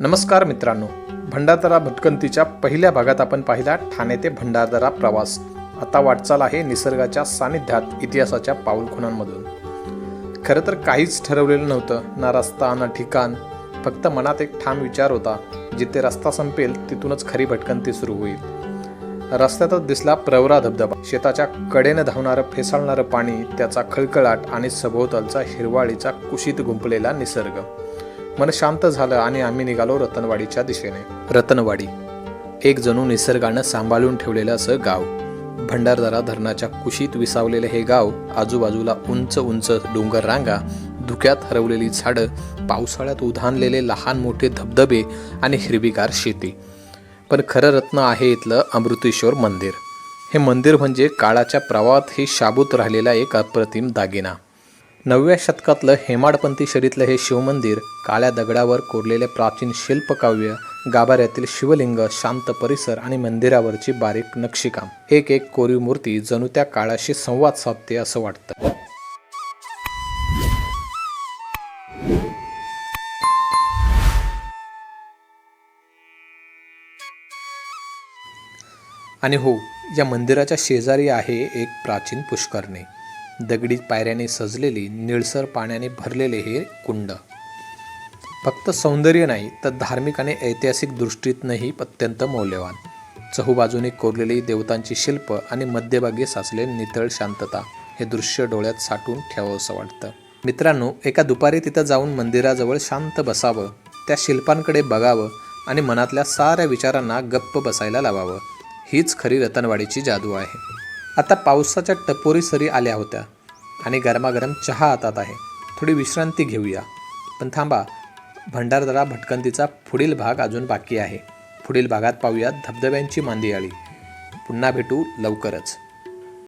नमस्कार मित्रांनो भंडारदरा भटकंतीच्या पहिल्या भागात आपण पाहिला ठाणे ते भंडारदरा प्रवास. आता वाटचाल आहे निसर्गाच्या सानिध्यात इतिहासाच्या पाऊलखुणांमधून खरं तर काहीच ठरवलेलं नव्हतं ना रस्ता ना ठिकाण. फक्त मनात एक ठाम विचार होता जिथे रस्ता संपेल तिथूनच खरी भटकंती सुरू होईल. रस्त्यातच दिसला प्रवरा धबधबा. शेताच्या कडेनं धावणारं फेसाळणारं पाणी त्याचा खळखळाट आणि सभोवतालचा हिरवाळीचा कुशीत गुंपलेला निसर्ग. मन शांत झालं आणि आम्ही निघालो रतनवाडीच्या दिशेने. रतनवाडी एक जणू निसर्गानं सांभाळून ठेवलेलं असं गाव. भंडारदरा धरणाच्या कुशीत विसावलेलं हे गाव आजूबाजूला उंच उंच डोंगर रांगा धुक्यात हरवलेली झाडं पावसाळ्यात उधाणलेले लहान मोठे धबधबे आणि हिरवीगार शेती. पण खरं रत्न आहे इथलं अमृतेश्वर मंदिर. हे मंदिर म्हणजे काळाच्या प्रवाहात हे शाबूत राहिलेला एक अप्रतिम दागिना. नवव्या शतकातलं हेमाडपंथी शरीतलं हे शिवमंदिर काळ्या दगडावर कोरलेले प्राचीन शिल्पकाव्य गाभाऱ्यातील शिवलिंग शांत परिसर आणि मंदिरावरची बारीक नक्षीकाम. एक एक कोरीव मूर्ती जणू त्या काळाशी संवाद साधते असं वाटतं. आणि हो या मंदिराच्या शेजारी आहे एक प्राचीन पुष्करणी. दगडी पायऱ्याने सजलेली निळसर पाण्याने भरलेले हे कुंड. फक्त सौंदर्य नाही तर धार्मिक आणि ऐतिहासिक दृष्टीतनंही अत्यंत मौल्यवान. चहूबाजूने कोरलेली देवतांची शिल्प आणि मध्यभागी साचले नितळ शांतता हे दृश्य डोळ्यात साठून ठेवावंसं वाटतं. मित्रांनो एका दुपारी तिथं जाऊन मंदिराजवळ शांत बसावं त्या शिल्पांकडे बघावं आणि मनातल्या साऱ्या विचारांना गप्प बसायला लावावं. हीच खरी रतनवाडीची जादू आहे. आता पावसाच्या टपोरी सरी आल्या होत्या आणि गरमागरम चहा हातात आहे. थोडी विश्रांती घेऊया. पण थांबा भंडारदरा भटकंतीचा पुढील भाग अजून बाकी आहे. पुढील भागात पाहूयात धबधब्यांची मांदियाळी. पुन्हा भेटू लवकरच.